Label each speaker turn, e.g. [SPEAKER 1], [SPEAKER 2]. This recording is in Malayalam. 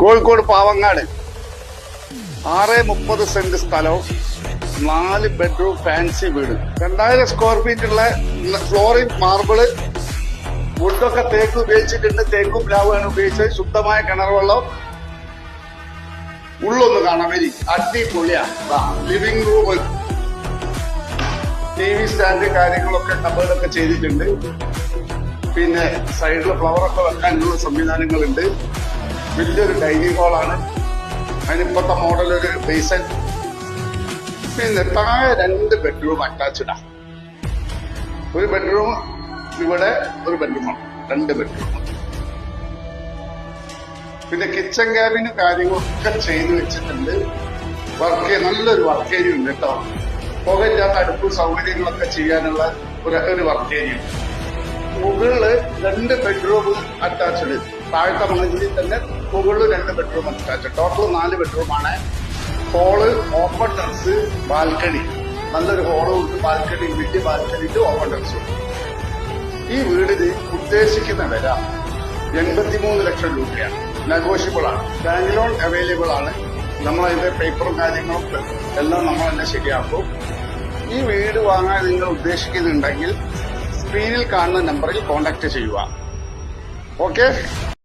[SPEAKER 1] കോഴിക്കോട് പാവങ്ങാട്. ആറ് മുപ്പത് സെന്റ് സ്ഥലവും നാല് ബെഡ്റൂം ഫാൻസി വീട്. രണ്ടായിരം സ്ക്വയർ ഫീറ്റ് ഉള്ള ഫ്ലോറിംഗ് മാർബിൾ വുഡൊക്കെ തേക്ക് ഉപയോഗിച്ചിട്ടുണ്ട്. തേക്കും പ്ലാവാണ് ഉപയോഗിച്ചത്. ശുദ്ധമായ കിണർ വെള്ളം ഉള്ളൊന്ന് കാണാൻ വരി. അടിപൊളിയാ. Living room T V stand കാര്യങ്ങളൊക്കെ കബേർഡൊക്കെ ചെയ്തിട്ടുണ്ട്. പിന്നെ സൈഡിൽ ഫ്ലവറൊക്കെ വെക്കാനുള്ള സംവിധാനങ്ങളുണ്ട്. വലിയൊരു ഡൈനിങ് ഹാളാണ് അതിനിപ്പോഴത്തെ മോഡൽ ഒരു ബേസൻ പിന്നെ താഴെ രണ്ട് ബെഡ്റൂം അറ്റാച്ച്ഡാ ഒരു ബെഡ്റൂം ഇവിടെ ഒരു ബെഡ്റൂമാണ് രണ്ട് ബെഡ്റൂം പിന്നെ കിച്ചൺ ക്യാബിനും കാര്യങ്ങളൊക്കെ ചെയ്തു വെച്ചിട്ടുണ്ട്. വർക്ക് നല്ലൊരു വർക്ക് ഏരിയ ഉണ്ട് കേട്ടോ. പുകയില്ലാത്ത അടുപ്പ് സൗകര്യങ്ങളൊക്കെ ചെയ്യാനുള്ള ഒരു ഒരു വർക്ക് ഏരിയ ഉണ്ട്. മുകളിൽ രണ്ട് ബെഡ്റൂം അറ്റാച്ച്ഡ് താഴത്തെ മണലിൽ തന്നെ മുകളിൽ രണ്ട് ബെഡ്റൂം അറ്റാച്ച് ടോട്ടൽ നാല് ബെഡ്റൂമാണ് ഹോൾ ഓപ്പൺ ടെറസ് ബാൽക്കണി നല്ലൊരു ഹോളും ഉണ്ട്. ബാൽക്കണി വലിയ ബാൽക്കണിയിട്ട് ഓപ്പൺ ടെറസും ഈ വീടിന് ഉദ്ദേശിക്കുന്ന വില എൺപത്തിമൂന്ന് ലക്ഷം രൂപയാണ്. നെഗോഷ്യബിൾ ആണ്. ബാങ്ക് ലോൺ അവൈലബിൾ ആണ്. നമ്മളതിന്റെ പേപ്പറും കാര്യങ്ങളും എല്ലാം നമ്മൾ തന്നെ ശരിയാക്കും. ഈ വീട് വാങ്ങാൻ നിങ്ങൾ ഉദ്ദേശിക്കുന്നുണ്ടെങ്കിൽ സ്ക്രീനിൽ കാണുന്ന നമ്പറിൽ കോൺടാക്ട് ചെയ്യുക. ഓക്കെ